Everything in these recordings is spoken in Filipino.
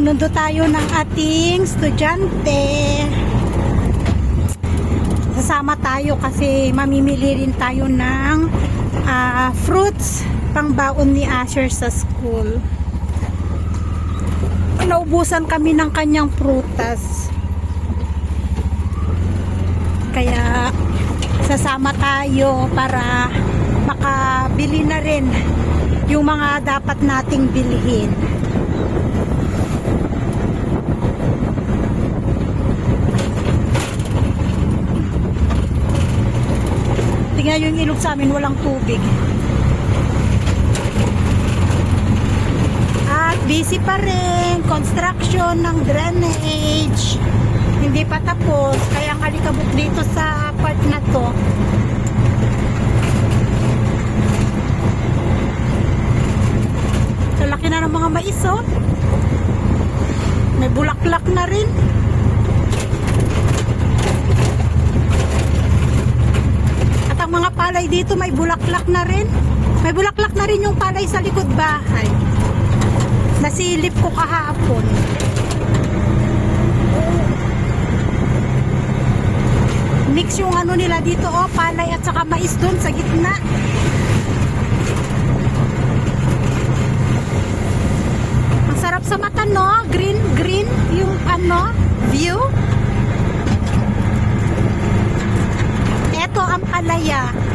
Manunundo tayo ng ating estudyante. Sasama tayo kasi mamimili rin tayo ng ah, fruits pang baon ni Asher sa school. Naubusan kami ng kanyang prutas. Kaya sasama tayo para makabili na rin yung mga dapat nating bilhin. Tingnan yung ilog sa amin, walang tubig. At busy pa rin, construction ng drainage. Hindi pa tapos, kaya ang alikabok dito sa part na to. Sa laki na ng mga mais, oh. May bulaklak na rin. At ang mga palay dito may bulaklak na rin. May bulaklak na rin yung palay sa likod bahay. Nasilip ko kahapon. Mix yung ano nila dito, oh, palay at saka mais doon sa gitna. Ang sarap sa mata, no? Green, green yung ano, view. Ito ang palaya.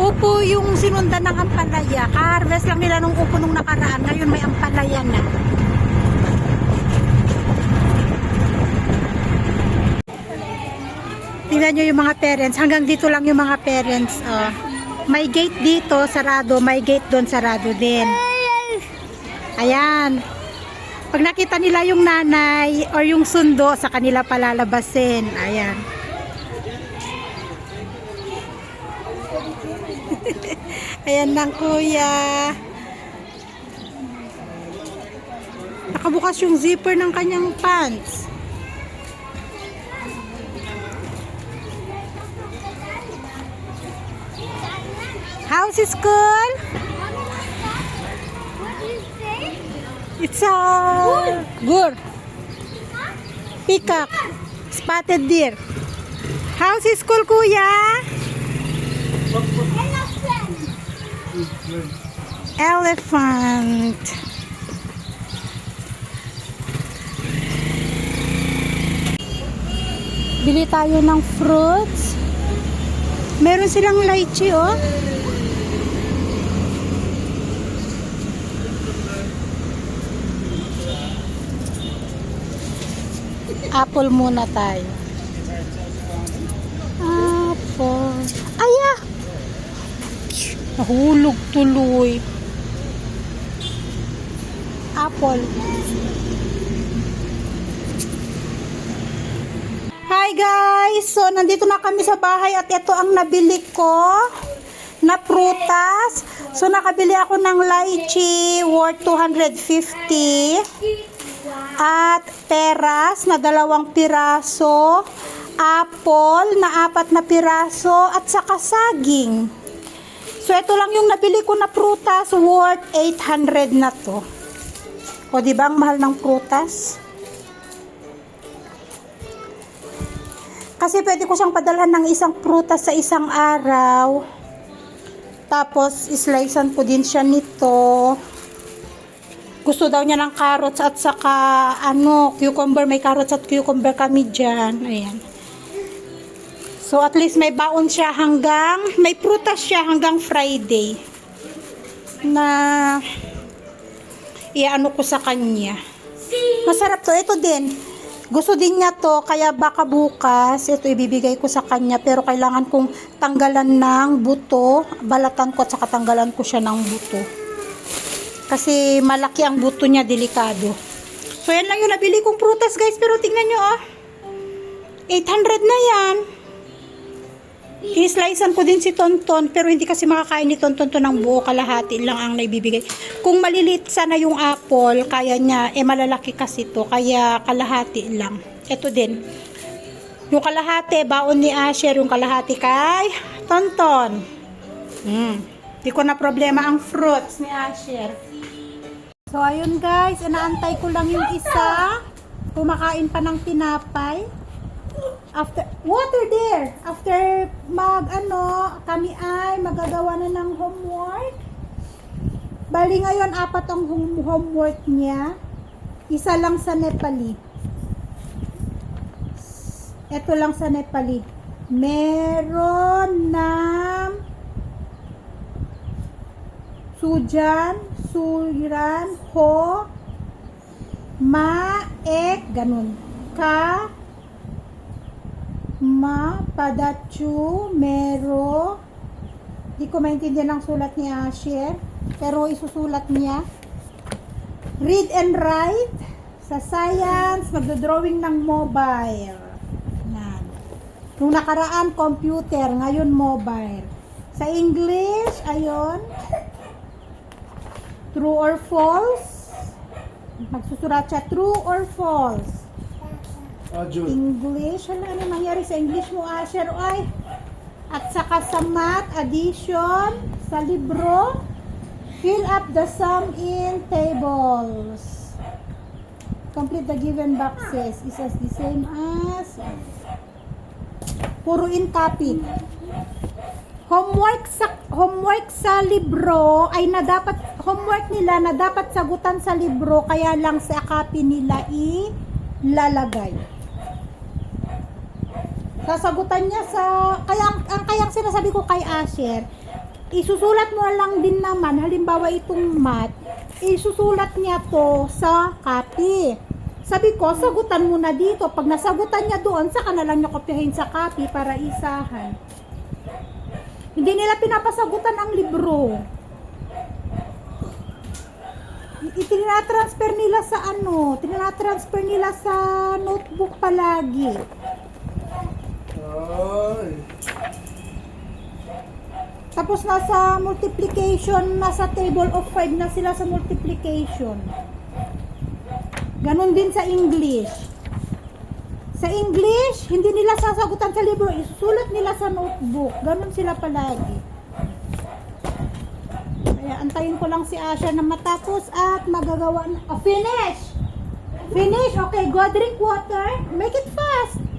Upo yung sinundan ng ampalaya. Ka-harvest lang nila nung upo nung nakaraan. Ngayon may ampalaya na. Tingnan nyo yung mga parents. Hanggang dito lang yung mga parents. Oh. May gate dito, sarado. May gate doon, sarado din. Ayan. Pag nakita nila yung nanay or yung sundo, sa kanila palalabasin. Ayan. Ayan lang kuya. Nakabukas yung zipper ng kanyang pants. How's school? It's a gur. Peacock. Spotted deer. How's school, kuya? Elephant. Bili tayo ng fruits. Meron silang lychee, oh. Apple muna tayo. Apple. Nahulog tuloy. Apple. Hi guys! So, nandito na kami sa bahay at ito ang nabili ko na prutas. So, nakabili ako ng lychee worth 250 at peras na dalawang piraso, apple na apat na piraso, at saka saging. So, ito lang yung nabili ko na prutas worth 800 na to. O, di ba ang mahal ng prutas? Kasi pwede ko siyang padalhan ng isang prutas sa isang araw. Tapos, islicean ko din siya nito. Gusto daw niya ng carrots at saka ano, cucumber. May carrots at cucumber kami dyan. Ayan. So, at least may baon siya hanggang, may prutas siya hanggang Friday. Na, iano ko sa kanya. Masarap to. Ito din. Gusto din niya to, kaya baka bukas, ito ibibigay ko sa kanya, pero kailangan kong tanggalan ng buto, balatan ko at saka tanggalan ko siya ng buto. Kasi malaki ang buto niya, delikado. So, yan lang yung nabili kong prutas, guys. Pero tingnan nyo, oh. 800 na yan. I-slicean ko din si Tonton, pero hindi kasi makakain ni Tonton to ng buo, kalahati lang ang naibibigay. Kung maliliit sana yung apple, kaya niya, eh malalaki kasi to, kaya kalahati lang. Ito din. Yung kalahati, baon ni Asher, yung kalahati kay Tonton. Hmm. Di ko na problema ang fruits ni Asher. So, ayun guys, inaantay ko lang yung isa. Kumakain pa ng tinapay. After, water there! Mag, ano, kami ay magagawa na ng homework. Bali ngayon, apat ang hom- homework niya. Isa lang sa Nepali. Ito lang sa Nepali. Meron ng Sujan, Suran, Ho, Ma, Ek, ganun. Ka, Ma, Padachu, Mero. Di ko maintindihan ang sulat ni Asher. Pero isusulat niya. Read and write. Sa science, magdodrawing ng mobile. Yan. Nung nakaraan, computer. Ngayon, mobile. Sa English, ayun. True or false? Magsusurat siya, true or false? Ah, June. English, ano, ano nangyari sa English mo, Asher? Ay, at saka sa math, addition, sa libro, fill up the sum in tables. Complete the given boxes. Is as the same as puro in copy. Homework sa homework sa libro ay na dapat homework nila na dapat sagutan sa libro kaya lang sa copy nila ilalagay. Sasagutan niya sa kaya ang, ang kayang sinasabi ko kay Asher, isusulat mo lang din naman halimbawa itong math, isusulat niya to sa copy. Sabi ko, sagutan mo na dito. Pag nasagutan niya doon, saka na lang niya kopyahin sa copy para isahan. Hindi nila pinapasagutan ang libro. Itinatransfer nila sa ano, tinatransfer nila sa notebook palagi. Ay. Tapos nasa multiplication, nasa table of 5 na sila sa multiplication. Ganon din sa English. Sa English, hindi nila sasagutan sa libro, isusulat nila sa notebook. Ganon sila palagi. Kaya antayin ko lang si Asha na matapos at magagawa na. Oh, finish! Finish! Okay, go drink water. Make it fast.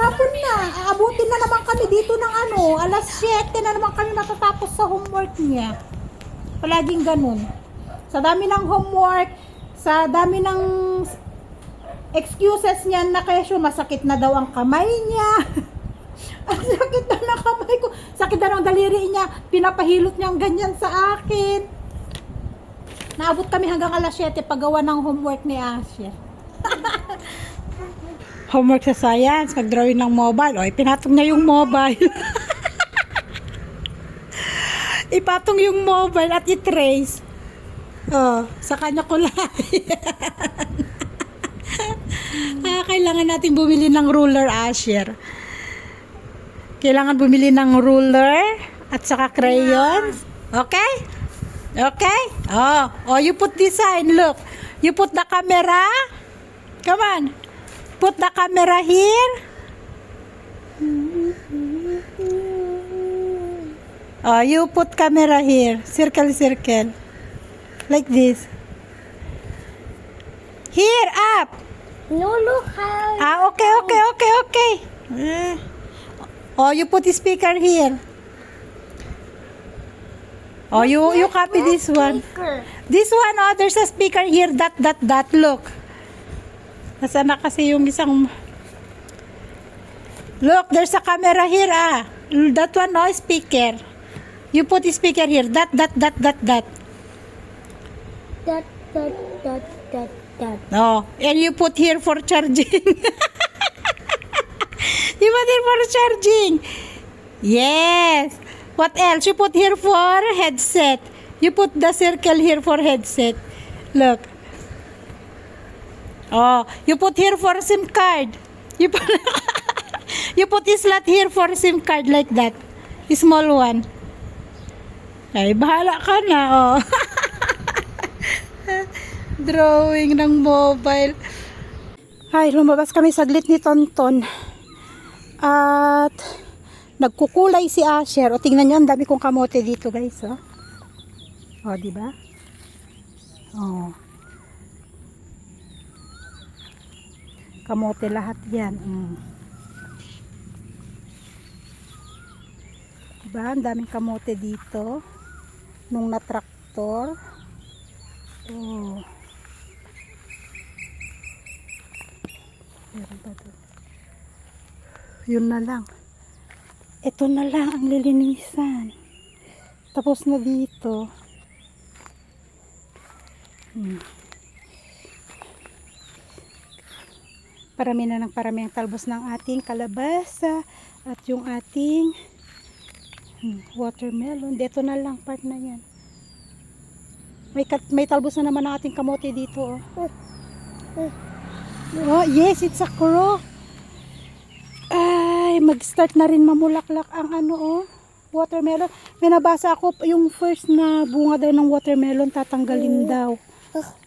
Hapon na. Aabutin na naman kami dito ng ano. Alas 7 na naman kami matatapos sa homework niya. Palaging ganun. Sa dami ng homework, sa dami ng excuses niya na kesyo, masakit na daw ang kamay niya. ang sakit na ng kamay ko. Sakit na ng daliri niya. Pinapahilot niya ang ganyan sa akin. Naabot kami hanggang alas 7 paggawa ng homework ni Asher. Homework sa science, mag-drawing ng mobile. O, ipinatong niya yung mobile. Ipatong yung mobile at i-trace. Oh, sa kanya kulay. ah, kailangan natin bumili ng ruler, Asher. Kailangan bumili ng ruler at saka crayons. Okay? Okay? Oh, oh, you put this sign. Look. You put the camera. Come on. Put the camera here. Oh, you put camera here. Circle, circle. Like this. Here, up. No, look how. Ah, okay, okay, okay, okay. Eh. Oh, you put the speaker here. Oh, you you copy this one. This one, oh, there's a speaker here. That, that, that. Look. Nasaan na kasi yung isang... Look, there's a camera here, ah. That one, no, speaker. You put the speaker here. That, that, that, that, that. Dot, dot, dot, dot, dot. Oh, and you put here for charging. you put here for charging. Yes. What else? You put here for headset. You put the circle here for headset. Look. Oh, you put here for SIM card. You put You put slot here for SIM card like that. Small one. Ay, bahala ka na, oh. drawing ng mobile. Ay, lumabas kami saglit ni Tonton. At nagkukulay si Asher. O tingnan niyo, ang dami kong kamote dito, guys, oh. O, di ba? Oh. Kamote lahat yan. Mm. Diba? Ang daming kamote dito. Nung. Oh. Meron pa doon. Yun na lang. Ito na lang ang lilinisan. Tapos na dito. Hmm. Parami na ng parami ang talbos ng ating kalabasa at yung ating hmm, watermelon. Dito na lang part na yan. May, may talbos na naman ang ating kamote dito. Oh. Oh, yes, it's a crow. Ay, mag-start na rin mamulaklak ang ano oh, watermelon. May nabasa ako yung first na bunga daw ng watermelon tatanggalin daw.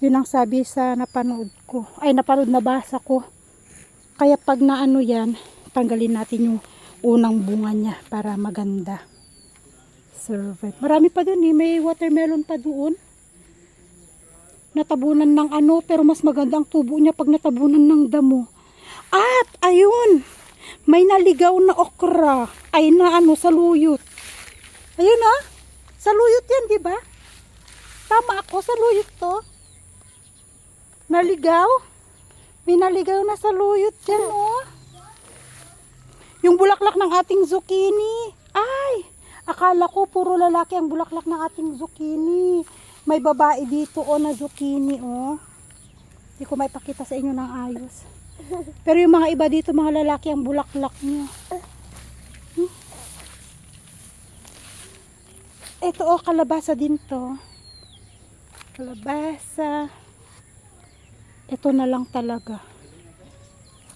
Yun ang sabi sa napanood ko. Ay, napanood nabasa ko. Kaya pag naano yan, tanggalin natin yung unang bunga niya para maganda. Survive. Marami pa dun eh. May watermelon pa doon. Natabunan ng ano, pero mas maganda ang tubo niya pag natabunan ng damo. At, ayun, may naligaw na okra. Ay na ano, sa luyot. Ayun ah, sa luyot yan, di ba? Tama ako, sa luyot to. Naligaw? May naligaw na sa luyot yan, oh. Yung bulaklak ng ating zucchini. Ay, akala ko puro lalaki ang bulaklak ng ating zucchini. May babae dito, oh, na zucchini, oh. Hindi ko may pakita sa inyo ng ayos. Pero yung mga iba dito, mga lalaki ang bulaklak niya. Hmm? Ito, oh, kalabasa din to. Kalabasa. Ito na lang talaga.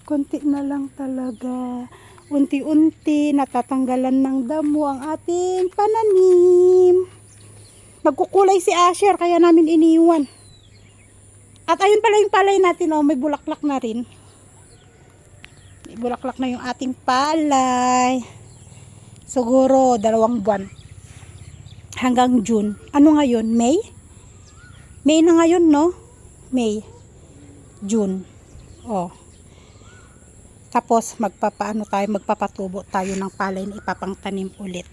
Konti na lang talaga. Unti-unti natatanggalan ng damo ang ating pananim. Nagkukulay si Asher kaya namin iniwan. At ayun pala yung palay natin oh, may bulaklak na rin. May bulaklak na yung ating palay. Siguro dalawang buwan. Hanggang June. Ano ngayon? May? May na ngayon, no? May. June. Oh. Tapos magpapaano tayo, magpapatubo tayo ng palay na ipapangtanim ulit.